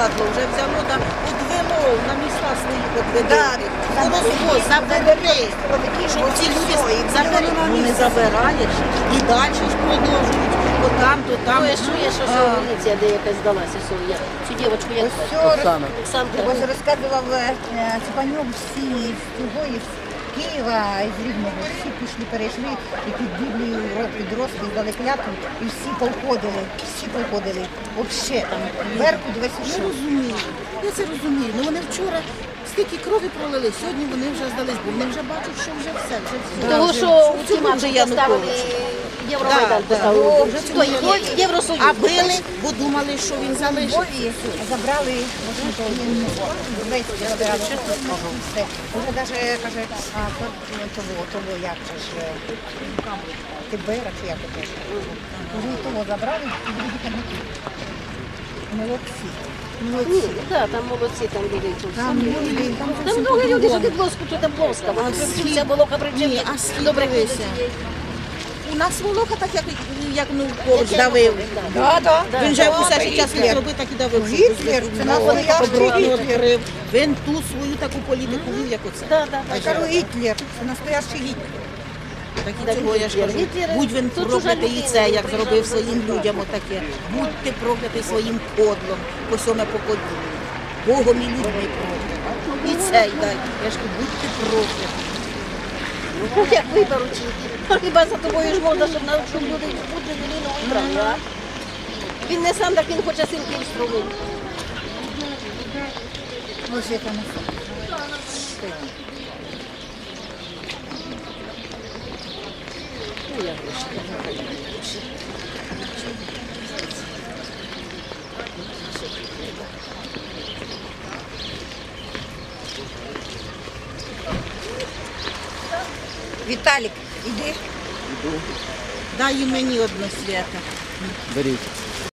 падло, вже взяло та одвело, на міста свої подведено. Да, Воно зло, забери. Щоб ці люди забери. Ну не забираєш. І далі ж продовжують. Бо там, то там. Ну, я що що міліція де якась здалася, я цю дівчинку звати? Оксана. Оксанка. Ось розказував е, Цепанюк всі з цього із Києва, із Рівного, всі пішли, перейшли і під Біблію підросли, дали клятву, і всі повходили, всі повходили. Вообще там верху весь Я ушов. розумію, я це розумію. Ну вони вчора стільки крові пролили, сьогодні вони вже здались, бо вони вже бачать, що вже все, вже все. Тому що Цю ультиматум вже поставили. Євромайдан Да, поставили. Хто? цю- Євросоюз. А били, бо думали, що він залишить. Львові забрали. Уже навіть каже, а того, того, як же ж, е, Тибера як це ж. Уже того забрали, і їхати на Молодці. Молодці. да, там молодці, там люди. Там люди, там много люди, що ти блоску, то там блоска. Вона скільки- ця волока причем. Ні, а скільки Добре. У нас волоха так, як, як ну, Янукович давив. Да, да. Він же усе життя Гітлер. зробив, так і давив. Гітлер, це настоящий Гітлер. Він ту свою таку політику вів, як оце. Да, да, Я кажу, Гітлер, це настоящий Гітлер. Так і цього я ж кажу. Будь він проклятий і це, як зробив своїм людям отаке. Будь ти проклятий своїм кодлом по сьоме покоління. Богом і людьми проклятий. І цей дай. Я ж кажу, будь ти проклятий. Ну, як виберуть. А Хіба за тобою ж можна, щоб, щоб люди будуть людину вибрали, а? Він не сам, так він хоче силки інструмент. Ось яка на Ну, я гроші. Віталік, іди. Дай і мені одне свято. Беріть.